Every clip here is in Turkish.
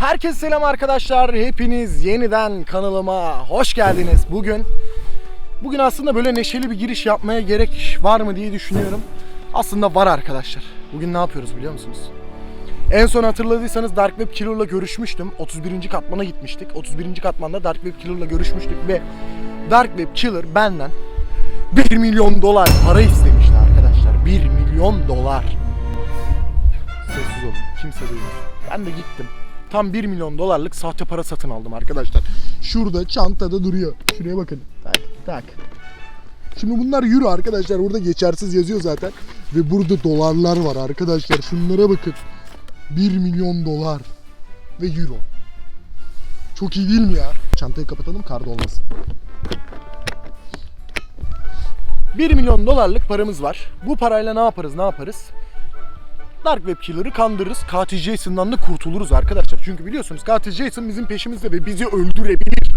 Herkese selam arkadaşlar. Hepiniz yeniden kanalıma hoş geldiniz. Bugün bugün aslında böyle neşeli bir giriş yapmaya gerek var mı diye düşünüyorum. Aslında var arkadaşlar. Bugün ne yapıyoruz biliyor musunuz? En son hatırladıysanız Dark Web Killer'la görüşmüştüm. 31. katmana gitmiştik. 31. katmanda Dark Web Killer'la görüşmüştük ve Dark Web Killer benden 1 milyon dolar para istemişti arkadaşlar. 1 milyon dolar. Sessiz olun. Kimse duymasın. Ben de gittim. Tam 1 milyon dolarlık sahte para satın aldım arkadaşlar. Şurada çantada duruyor. Şuraya bakın. Tak tak. Şimdi bunlar euro arkadaşlar. Burada geçersiz yazıyor zaten. Ve burada dolarlar var arkadaşlar. Şunlara bakın. 1 milyon dolar. Ve euro. Çok iyi değil mi ya? Çantayı kapatalım karda olmasın. 1 milyon dolarlık paramız var. Bu parayla ne yaparız ne yaparız? Dark Web Killer'ı kandırırız. Katil Jason'dan da kurtuluruz arkadaşlar. Çünkü biliyorsunuz katil Jason bizim peşimizde ve bizi öldürebilir.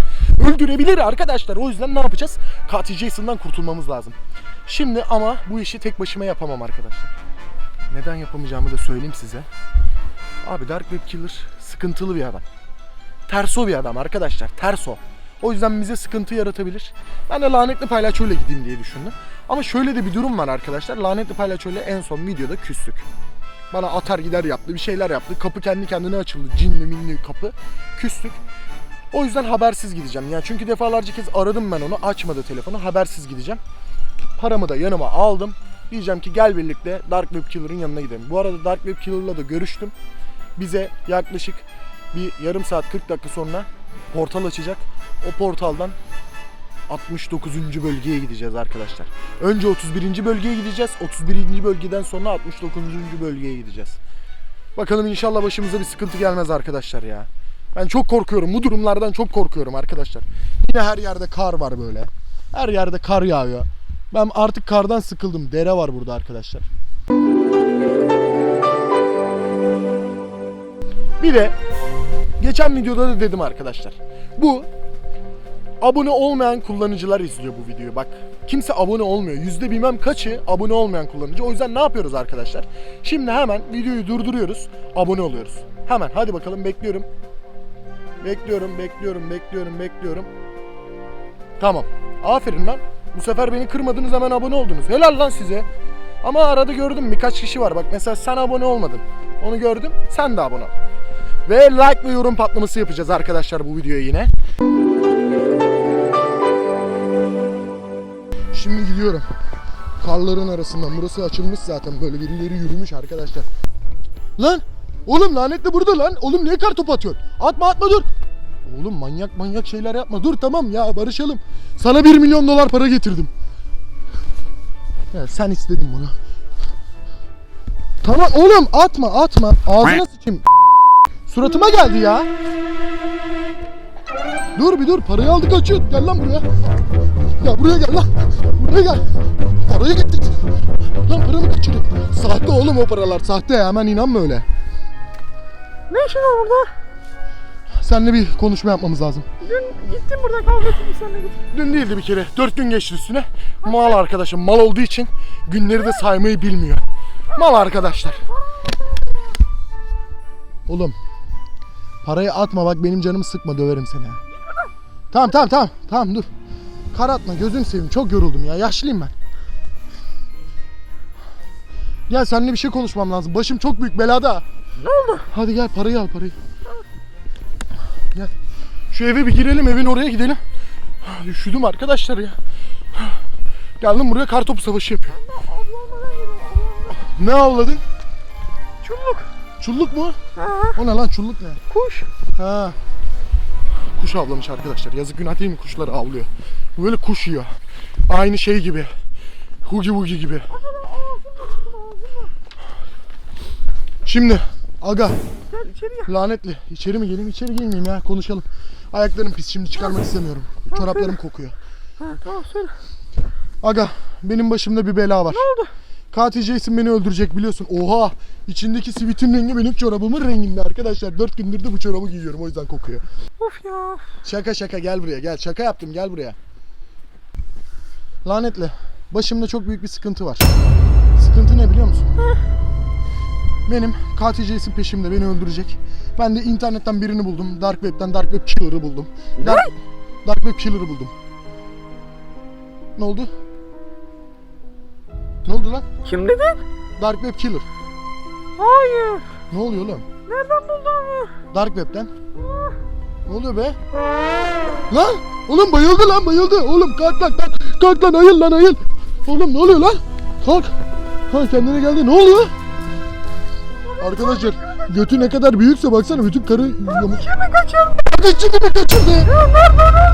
Öldürebilir arkadaşlar. O yüzden ne yapacağız? Katil Jason'dan kurtulmamız lazım. Şimdi ama bu işi tek başıma yapamam arkadaşlar. Neden yapamayacağımı da söyleyeyim size. Abi Dark Web Killer sıkıntılı bir adam. Terso bir adam arkadaşlar. Terso. O yüzden bize sıkıntı yaratabilir. Ben de lanetli palyaçoyla gideyim diye düşündüm. Ama şöyle de bir durum var arkadaşlar. Lanetli palyaçoyla en son videoda küstük. Bana atar gider yaptı, bir şeyler yaptı. Kapı kendi kendine açıldı. Cinli minli kapı. Küstük. O yüzden habersiz gideceğim. Yani çünkü defalarca kez aradım ben onu. Açmadı telefonu. Habersiz gideceğim. Paramı da yanıma aldım. Diyeceğim ki gel birlikte Dark Web Killer'ın yanına gidelim. Bu arada Dark Web Killer'la da görüştüm. Bize yaklaşık bir yarım saat 40 dakika sonra portal açacak. O portaldan 69. bölgeye gideceğiz arkadaşlar. Önce 31. bölgeye gideceğiz. 31. bölgeden sonra 69. bölgeye gideceğiz. Bakalım inşallah başımıza bir sıkıntı gelmez arkadaşlar ya. Ben çok korkuyorum. Bu durumlardan çok korkuyorum arkadaşlar. Yine her yerde kar var böyle. Her yerde kar yağıyor. Ben artık kardan sıkıldım. Dere var burada arkadaşlar. Bir de geçen videoda da dedim arkadaşlar. Bu abone olmayan kullanıcılar izliyor bu videoyu. Bak kimse abone olmuyor. Yüzde bilmem kaçı abone olmayan kullanıcı. O yüzden ne yapıyoruz arkadaşlar? Şimdi hemen videoyu durduruyoruz. Abone oluyoruz. Hemen hadi bakalım bekliyorum. Bekliyorum, bekliyorum, bekliyorum, bekliyorum. Tamam. Aferin lan. Bu sefer beni kırmadınız hemen abone oldunuz. Helal lan size. Ama arada gördüm birkaç kişi var. Bak mesela sen abone olmadın. Onu gördüm. Sen de abone ol. Ve like ve yorum patlaması yapacağız arkadaşlar bu videoya yine. Gidiyorum. Karların arasından. Burası açılmış zaten. Böyle birileri yürümüş arkadaşlar. Lan! Oğlum lanetli burada lan. Oğlum niye kar topu atıyorsun? Atma atma dur. Oğlum manyak manyak şeyler yapma. Dur tamam ya barışalım. Sana 1 milyon dolar para getirdim. Ya sen istedin bunu. Tamam oğlum atma atma. Ağzına sıçayım. Suratıma geldi ya. Dur bir dur parayı aldık kaçıyor. Gel lan buraya. Ya buraya gel lan. Buraya gel. Parayı getir. Lan paramı kaçırıyor. Sahte oğlum o paralar. Sahte hemen inanma öyle. Ne işin var burada? Seninle bir konuşma yapmamız lazım. Dün gittim burada kavga ettim seninle gittim. Dün değildi bir kere. Dört gün geçti üstüne. Mal arkadaşım. Mal olduğu için günleri de saymayı bilmiyor. Mal arkadaşlar. Oğlum. Parayı atma bak benim canımı sıkma döverim seni. Tamam tamam tamam. Tamam dur. Kar atma gözünü seveyim. Çok yoruldum ya. Yaşlıyım ben. Gel seninle bir şey konuşmam lazım. Başım çok büyük belada. Ne oldu? Hadi gel parayı al parayı. Gel. Şu eve bir girelim evin oraya gidelim. Üşüdüm arkadaşlar ya. Geldim buraya kartopu savaşı yapıyor. Ne avladın? Çulluk. Çulluk mu? Ha, O ne lan çulluk ne? kuş. Ha. Kuş avlamış arkadaşlar. Yazık günah değil mi kuşları avlıyor. Böyle kuş yiyor. Aynı şey gibi. Hugi Hugi gibi. Şimdi aga lanetli. İçeri mi geleyim içeri gelmeyeyim ya konuşalım. Ayaklarım pis şimdi çıkarmak istemiyorum. Çoraplarım kokuyor. Ha, tamam söyle. Aga benim başımda bir bela var. Ne oldu? Katil Jason beni öldürecek biliyorsun. Oha! İçindeki sivitin rengi benim çorabımın renginde arkadaşlar. 4 gündür de bu çorabı giyiyorum o yüzden kokuyor. Of ya. Şaka şaka gel buraya gel. Şaka yaptım gel buraya. Lanetle. Başımda çok büyük bir sıkıntı var. Sıkıntı ne biliyor musun? Benim Jason peşimde beni öldürecek. Ben de internetten birini buldum. Dark Web'den Dark Web Killer'ı buldum. Dark, Dark Web Killer'ı buldum. Ne oldu? Ne oldu lan? Kim dedi? Dark Web Killer. Hayır. Ne oluyor oğlum? Nereden buldun onu? Dark Web'den. Ne oluyor be? Lan! Oğlum bayıldı lan bayıldı. Oğlum kalk lan kalk. Kalk lan ayıl lan ayıl. Oğlum ne oluyor lan? Kalk. Ha kendine geldi. Ne oluyor? Arkadaşlar götü ne kadar büyükse baksana bütün karı yamuk. Kimi kaçırdın? Kardeşini mi kaçırdı? Nerede?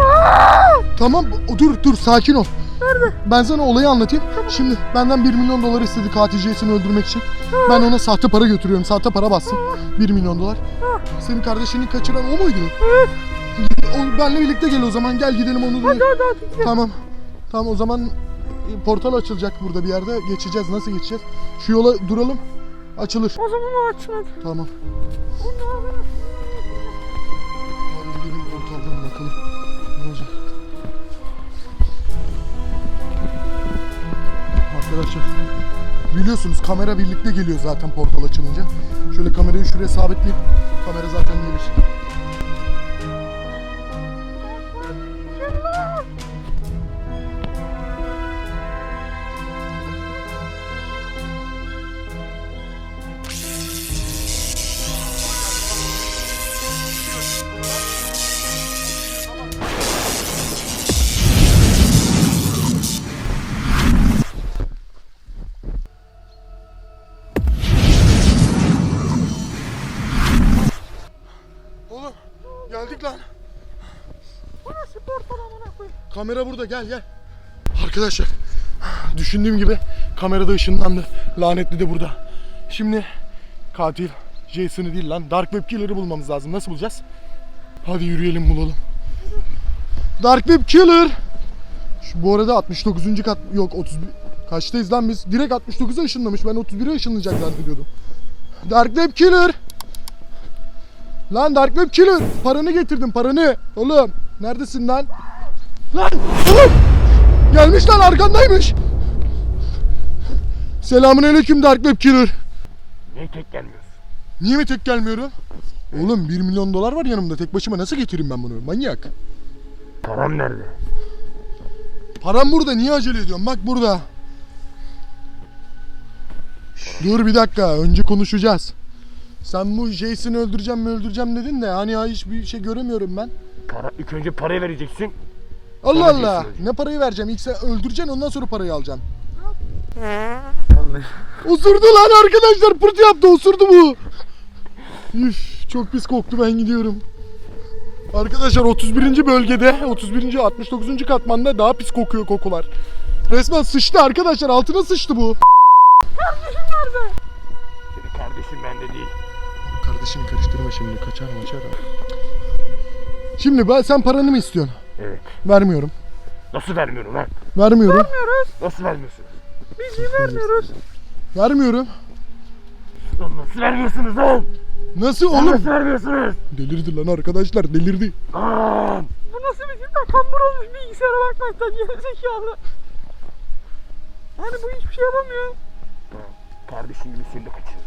Aa! Tamam dur dur sakin ol. Nerede? Ben sana olayı anlatayım. Şimdi benden 1 milyon dolar istedi KTC'sini öldürmek için. Ben ona sahte para götürüyorum. Sahte para bassın. 1 milyon dolar. Senin kardeşini kaçıran o muydu? Evet. O, benle birlikte gel o zaman. Gel gidelim onu. Hadi hadi hadi. Tamam. Tamam o zaman e, portal açılacak burada bir yerde. Geçeceğiz. Nasıl geçeceğiz? Şu yola duralım. Açılır. O zaman o açmadı. Tamam. Hadi gidelim portaldan bakalım. Ne olacak? Arkadaşlar biliyorsunuz kamera birlikte geliyor zaten portal açılınca. Şöyle kamerayı şuraya sabitleyip kamera zaten gelir. Lan. Bu nasıl portal amına koyayım? Kamera burada gel gel. Arkadaşlar düşündüğüm gibi kamerada ışınlandı. Lanetli de burada. Şimdi katil Jason'ı değil lan Dark Web Killer'ı bulmamız lazım. Nasıl bulacağız? Hadi yürüyelim bulalım. Dark Web Killer. Şu, bu arada 69. kat yok 31 kaçtayız lan biz? Direkt 69'a ışınlamış. Ben 31'e ışınlanacak zannediyordum. Dark Web Killer. Lan Dark Web Killer. Paranı getirdim paranı. Oğlum neredesin lan? Lan oğlum! Gelmiş lan arkandaymış. Selamünaleyküm Dark Web Killer. Niye tek gelmiyorsun? Niye mi tek gelmiyorum? Oğlum 1 milyon dolar var yanımda. Tek başıma nasıl getireyim ben bunu? Manyak. Param nerede? Param burada. Niye acele ediyorsun? Bak burada. Dur bir dakika. Önce konuşacağız. Sen bu Jason'ı öldüreceğim mi öldüreceğim dedin de hani ya hiçbir şey göremiyorum ben. Para, ilk önce parayı vereceksin. Allah Sonra Allah. Jason'ı öldür. Ne parayı vereceğim? İlk sen öldüreceksin ondan sonra parayı alacaksın. Osurdu lan arkadaşlar. Pırt yaptı. Osurdu bu. Üf, çok pis koktu. Ben gidiyorum. Arkadaşlar 31. bölgede 31. 69. katmanda daha pis kokuyor kokular. Resmen sıçtı arkadaşlar. Altına sıçtı bu. Senin kardeşin bende değil. Kardeşimi karıştırma şimdi. Kaçar maçar. Şimdi ben sen paranı mı istiyorsun? Evet. Vermiyorum. Nasıl vermiyorum lan? Vermiyorum. Nasıl vermiyorsunuz? Biz iyi vermiyoruz. Vermiyorum. Lan nasıl vermiyorsunuz lan? Nasıl oğlum? Nasıl vermiyorsunuz? Delirdi lan arkadaşlar. Delirdi. Lan! Bu nasıl bir tip? Kambur olmuş bilgisayara bakmaktan gerizekalı. Hani bu hiçbir şey yapamıyor. Kardeşin gibi seni de kaçırırım.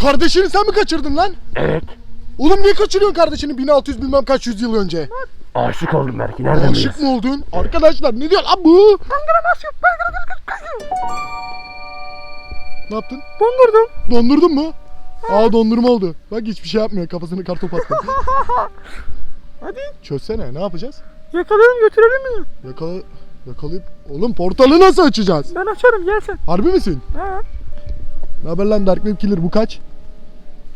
Kardeşini sen mi kaçırdın lan? Evet. Oğlum niye kaçırıyorsun kardeşini 1600 bilmem kaç yüzyıl önce? Aşık oldum belki. Nereden Aşık biliyorsun? mı oldun? Arkadaşlar ne diyor lan bu? Ne yaptın? Dondurdum. Dondurdun mu? Aa dondurma oldu. Bak hiçbir şey yapmıyor. Kafasını kartop attı. Hadi Çözsene ne yapacağız? yakalayalım götürelim mi? Yakala... Yakalayıp... Oğlum portalı nasıl açacağız? Ben açarım gel sen. Harbi misin? Ha. Ne haber lan Dark Web Killer bu kaç?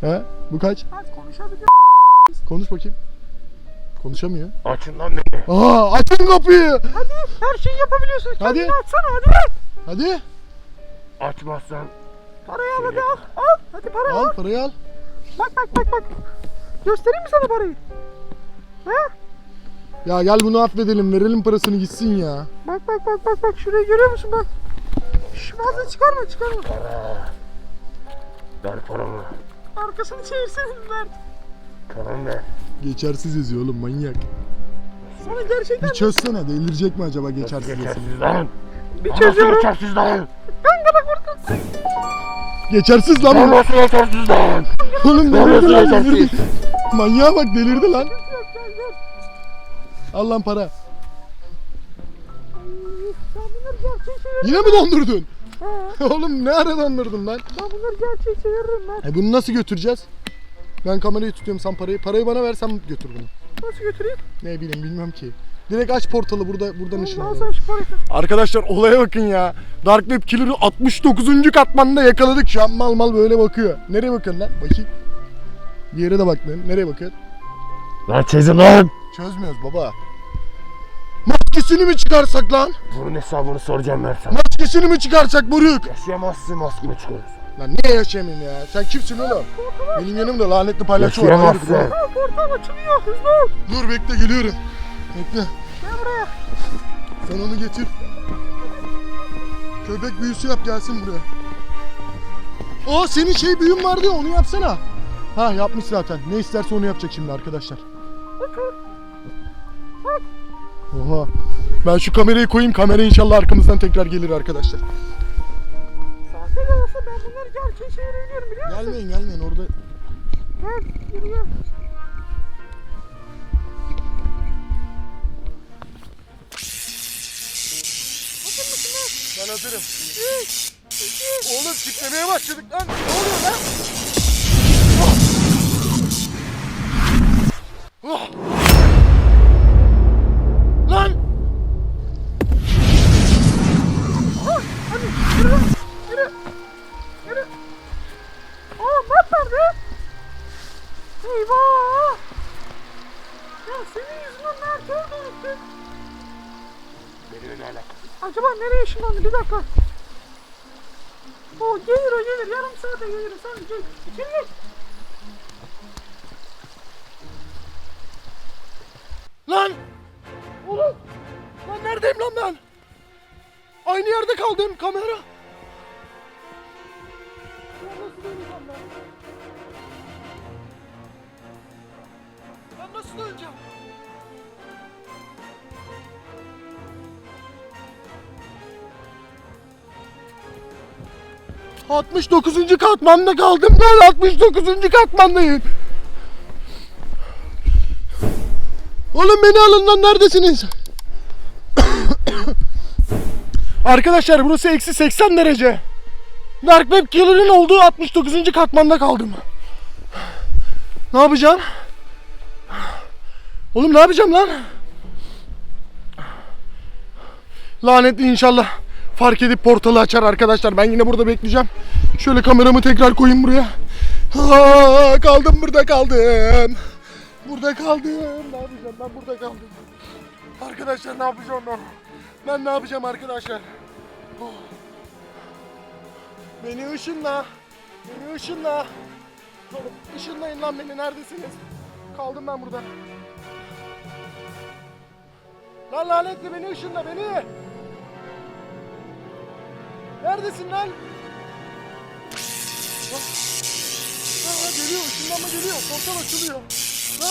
He? Bu kaç? Hadi konuşabiliriz. Konuş bakayım. Konuşamıyor. Açın lan beni. Aa açın kapıyı. Hadi her şeyi yapabiliyorsun. Hadi. Kendini atsana hadi. Hadi. Açmazsan Parayı al hadi al. Al. Hadi parayı al. Al parayı al. Bak bak bak bak. Göstereyim mi sana parayı? Ha? Ya gel bunu affedelim. Verelim parasını gitsin ya. Bak bak bak bak bak şurayı görüyor musun bak. Şş, fazla çıkarma çıkarma. para. Ver paramı. Arkasını çevirsene Mert. Paramı ver. Geçersiz yazıyor oğlum manyak. Sana gerçekten Bir çözsene. Delirecek mi acaba geçersiz yazıyor? Geçersiz lan. bir çözüyorum. geçersiz lan? Kangara kurtar. Geçersiz lan Ben bu. nasıl yetersiz lan? Oğlum delirdi nasıl lan delirdi. Manyağa bak delirdi lan. Al lan para. Yine mi dondurdun? Oğlum ne ara dondurdun lan? Ben bunları gerçeğe çeviririm ben. E bunu nasıl götüreceğiz? Ben kamerayı tutuyorum sen parayı. Parayı bana ver sen götür bunu. Nasıl götüreyim? Ne bileyim bilmiyorum ki. Direkt aç portalı burada buradan Al ışınlanalım. sen şu parayı. Arkadaşlar olaya bakın ya. Dark Web Killer'ı 69. katmanda yakaladık. Şu an mal mal böyle bakıyor. Nereye bakıyorsun lan? Bakayım. Bir yere de bak lan. Nereye bakıyorsun? Lan çözün lan. Çözmüyoruz baba. Maskesini mi çıkarsak lan? Bunun hesabını soracağım ben sana. Maskesini mi çıkarsak Buruk? Yaşayamazsın maskeni çıkarırsın. Lan niye yaşayamayayım ya? Sen kimsin oğlum? Benim yanımda lanetli palyaço var. Hayırdır Yaşayamazsın. oğlum? Ha portal açılıyor. Hızlı ol. Dur bekle geliyorum. Bekle. Gel buraya. Sen onu getir. Köpek büyüsü yap gelsin buraya. Aa senin şey büyün vardı ya onu yapsana. Ha yapmış zaten. Ne isterse onu yapacak şimdi arkadaşlar. Oha. Ben şu kamerayı koyayım. Kamera inşallah arkamızdan tekrar gelir arkadaşlar. Sahte de olsa ben bunları gerçeğe çevirebiliyorum biliyor musun? Gelmeyin gelmeyin orada. Gel. Yürü gel. Hazır mısın lan? Ben hazırım. Üç, iki, Oğlum kitlemeye başladık lan. Ne oluyor lan? Oh. Oh. Nereye ışınlandı? Bir dakika. O gelir o gelir. Yarım saate gelir. Sen gel. Gir. Lan! Oğlum! Lan neredeyim lan ben? Aynı yerde kaldım kamera. Ben nasıl döneceğim? Altmış dokuzuncu katmanda kaldım ben 69. katmandayım. Oğlum beni alın lan neredesiniz? Arkadaşlar burası eksi 80 derece. Dark Web Killer'ın olduğu 69. katmanda kaldım. Ne yapacağım? Oğlum ne yapacağım lan? Lanetli inşallah fark edip portalı açar arkadaşlar. Ben yine burada bekleyeceğim. Şöyle kameramı tekrar koyayım buraya. Aa, kaldım burada kaldım. Burada kaldım. Ne yapacağım ben burada kaldım. Arkadaşlar ne yapacağım ben? Ben ne yapacağım arkadaşlar? Beni ışınla. Beni ışınla. Oğlum ışınlayın lan beni neredesiniz? Kaldım ben burada. Lan lanetli beni ışınla beni. Neredesin lan? Bak. Ha, geliyor ışınlanma geliyor. Portal açılıyor. Ha?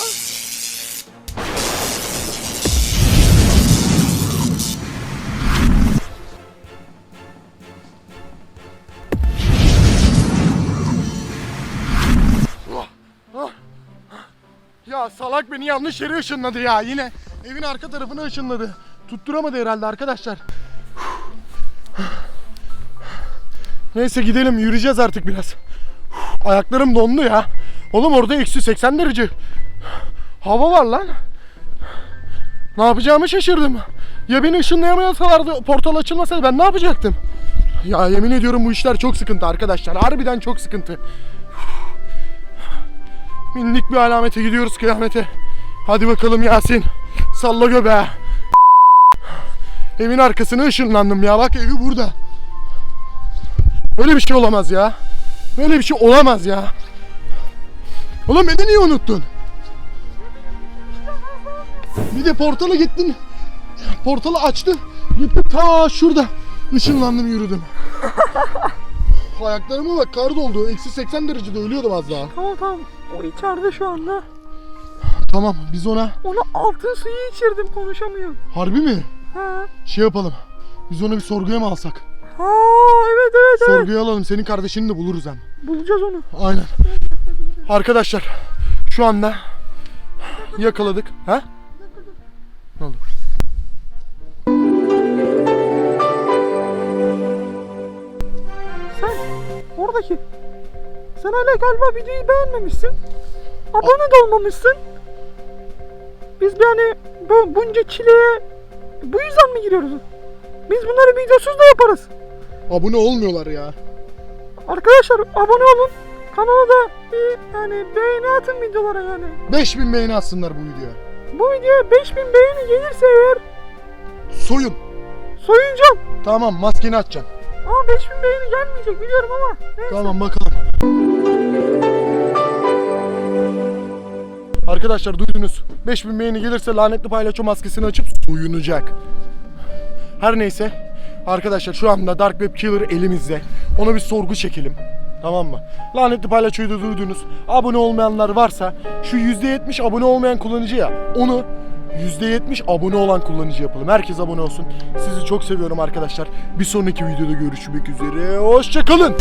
Ya salak beni yanlış yere ışınladı ya yine. Evin arka tarafına ışınladı. Tutturamadı herhalde arkadaşlar. Neyse gidelim yürüyeceğiz artık biraz. Ayaklarım dondu ya. Oğlum orada eksi 80 derece. Hava var lan. Ne yapacağımı şaşırdım. Ya beni ışınlayamasalardı portal açılmasaydı ben ne yapacaktım? Ya yemin ediyorum bu işler çok sıkıntı arkadaşlar. Harbiden çok sıkıntı. Minnik bir alamete gidiyoruz kıyamete. Hadi bakalım Yasin. Salla göbeği. Evin arkasına ışınlandım ya. Bak evi burada. Böyle bir şey olamaz ya. Böyle bir şey olamaz ya. Oğlum beni niye unuttun? Bir de portala gittin. Portalı açtın. Gittim ta şurada. Işınlandım yürüdüm. Ayaklarıma bak kar doldu. Eksi 80 derecede ölüyordum az daha. Tamam tamam. O içeride şu anda. Tamam biz ona Ona altın suyu içirdim konuşamıyor. harbi mi? Ha. Şey yapalım. Biz onu bir sorguya mı alsak? Aa evet evet evet. Sorguya alalım. Senin kardeşini de buluruz hem. Bulacağız onu. Aynen. Arkadaşlar şu anda yakaladık. Ha? Ne oldu? Sen oradaki. Sen hala galiba videoyu beğenmemişsin. Abone de olmamışsın. Biz yani bu bunca çileye bu yüzden mi giriyoruz? Biz bunları videosuz da yaparız. Abone olmuyorlar ya. Arkadaşlar abone olun. Kanala da bir yani beğeni atın videolara yani. 5000 beğeni atsınlar bu videoya. Bu videoya 5000 beğeni gelirse eğer Soyun. soyunacağım. Tamam maskeni atacaksın. Ama 5000 beğeni gelmeyecek biliyorum ama. Neyse. Tamam bakalım. Arkadaşlar duydunuz. 5000 beğeni gelirse lanetli paylaşım maskesini açıp soyunacak. Her neyse. Arkadaşlar şu anda Dark Web Killer elimizde. Ona bir sorgu çekelim. Tamam mı? Lanetli paylaşıyı da duydunuz. Abone olmayanlar varsa şu %70 abone olmayan kullanıcı ya onu %70 abone olan kullanıcı yapalım. Herkes abone olsun. Sizi çok seviyorum arkadaşlar. Bir sonraki videoda görüşmek üzere. Hoşçakalın.